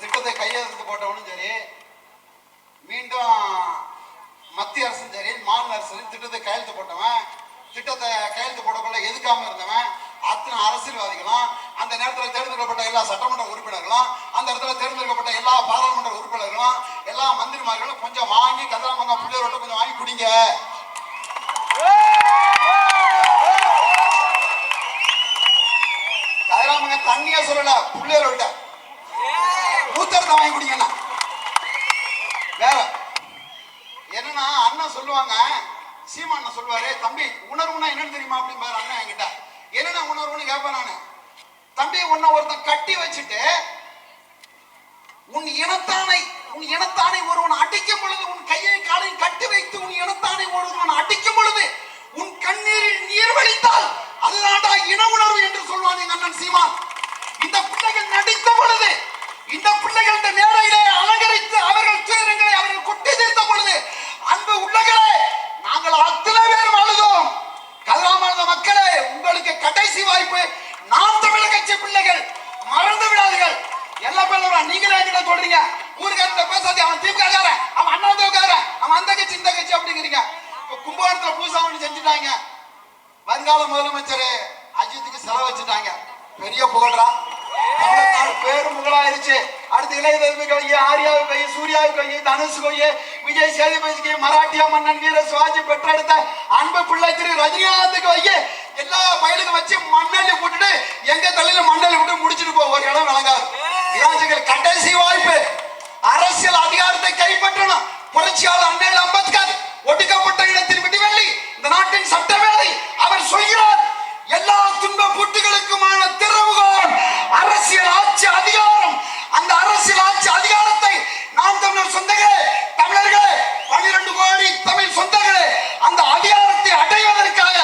திட்டத்தை கையெழுத்து போட்டவனும் சரி மீண்டும் மத்திய அரசும் சரி மாநில அரசு திட்டத்தை கையெழுத்து போட்டவன் திட்டத்தை கையெழுத்து போடக்குள்ள எதுக்காம இருந்தவன் அத்தனை அரசியல்வாதிகளும் அந்த நேரத்தில் தேர்ந்தெடுக்கப்பட்ட எல்லா சட்டமன்ற உறுப்பினர்களும் அந்த இடத்துல தேர்ந்தெடுக்கப்பட்ட எல்லா பாராளுமன்ற உறுப்பினர்களும் எல்லா மந்திரிமார்களும் கொஞ்சம் வாங்கி கதிராமங்க பிள்ளையோட கொஞ்சம் வாங்கி குடிங்க. கதிராமங்க தண்ணியா சொல்லல பிள்ளையோட மூத்தரத்தை வாங்கி குடிங்கண்ணா வேற என்னன்னா அண்ணன் சொல்லுவாங்க? சீமா சொல்லுவாரு தம்பி உணர்வுனா என்னன்னு தெரியுமா? அப்படிம்பாரு அண்ணன் என்கிட்ட. என்னென்ன உணர்வுன்னு கேட்பேன் நானு. தம்பி உன்னை ஒருத்தன் கட்டி வச்சுட்டு உன் இனத்தானை உன் இனத்தானை ஒருவன் அடிக்கும் பொழுது உன் கையை காலையும் கட்டி வைத்து உன் இனத்தானை ஒருவன் அடிக்கும் பொழுது உன் கண்ணீரில் நீர் வழித்தால் அதுதான்டா இன உணர்வு என்று சொல்வான் எங்க அண்ணன் சீமான். இந்த பிள்ளைகள் நடித்த பொழுது இந்த பிள்ளைகள் இந்த மேடையிலே அலங்கரித்து அவர்கள் துயரங்களை அவர்கள் கொட்டி தீர்த்த பொழுது அன்பு உள்ளங்களே நாங்கள் அத்தனை பேர் அழுதோம் கதிராமந்த மக்களே உங்களுக்கு கடைசி வாய்ப்பு நாம் தமிழர் கட்சி பிள்ளைகள் மறந்து விடாதீர்கள் எல்லா பேரும் நீங்களே என்கிட்ட சொல்றீங்க? ஊருக்காரத்த பேசாதே அவன் திமுக அவன் அண்ணா தோக்கார அவன் அந்த கட்சி இந்த கட்சி அப்படிங்கிறீங்க. இப்ப கும்பகோணத்துல பூசா ஒண்ணு செஞ்சுட்டாங்க. வருங்கால முதலமைச்சர் அஜித்துக்கு செலவு வச்சுட்டாங்க. பெரிய புகழ்றா. பேரும் புகழாயிருச்சு. அடுத்து இளையதேவிக்கு வை ஆர்யாவுக்கு வை சூர்யாவுக்கு வை தனுஷுக்கு வை விஜய் சேதுபதிக்கு மராட்டியா மன்னன் வீர சிவாஜி பெற்றெடுத்த அன்பு பிள்ளை திரு ரஜினிகாந்துக்கு வை. எல்லா பயலுக்கும் வச்சு மண்ணள்ளி போட்டுட்டு எங்க தலையில மண்ணள்ளி விட்டு முடிச்சிட்டு போ. ஒரு இடம் விளங்காது. புரட்சியாளர் அண்ணல் அம்பேத்கர் ஒடுக்கப்பட்ட இடத்தில் விடிவெள்ளி இந்த நாட்டின் சட்டமேதை அவர் சொல்கிறார் எல்லா துன்ப பூட்டுகளுக்குமான திறவுகோல் அரசியல் ஆட்சி அதிகாரம். அந்த அரசியல் ஆட்சி அதிகாரத்தை நாம் தமிழர் சொந்தங்களே தமிழர்களே பனிரெண்டு கோடி தமிழ் சொந்தங்களே அந்த அதிகாரத்தை அடைவதற்காக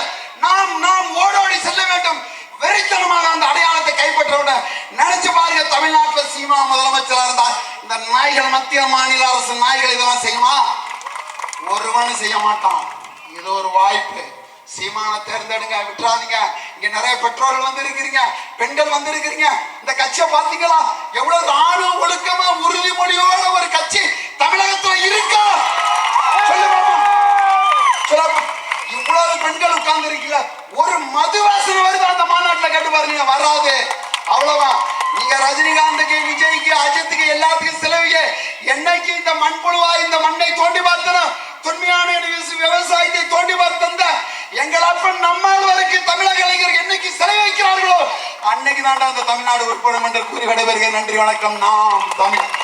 நாம் நாம் ஓடோடி செல்ல வேண்டும். வெறித்தனமாக அந்த அடையாளத்தை கைப்பற்றவுடன் நினைச்சு பாருங்க தமிழ்நாட்டில் சீமா முதலமைச்சராக இருந்தார் நாய்கள் மத்திய மாநில அரசு நாய்கள் இதெல்லாம் செய்யுமா? ஒருவனும் செய்ய மாட்டான். இது ஒரு வாய்ப்பு. சீமான தேர்ந்தெடுங்க விட்டுறாதீங்க. இங்க நிறைய பெற்றோர்கள் வந்து இருக்கிறீங்க பெண்கள் வந்து இருக்கிறீங்க இந்த கட்சியை பாத்தீங்களா எவ்வளவு ராணுவ ஒழுக்கமா உறுதிமொழியோட ஒரு கட்சி தமிழகத்துல இருக்கா? இவ்வளவு பெண்கள் உட்கார்ந்து இருக்கீங்க ஒரு மது வாசனை வருது அந்த மாநாட்டுல கேட்டு பாருங்க வராது. அவ்வளவுதான். நீங்க ரஜினிகாந்த் என்னைக்கு இந்த மண்புழுவா இந்த மண்ணை தோண்டி பார்த்தனோ? தொன்மையான விவசாயத்தை தோண்டி பார்த்தந்த எங்கள் அப்பன் நம்மால் வரைக்கும் தமிழக இளைஞர் என்னைக்கு சிலை வைக்கிறார்களோ அன்னைக்கு தாண்டா அந்த தமிழ்நாடு உட்படும் என்று கூறி விடைபெறுகிறேன். நன்றி வணக்கம். நாம் தமிழ்.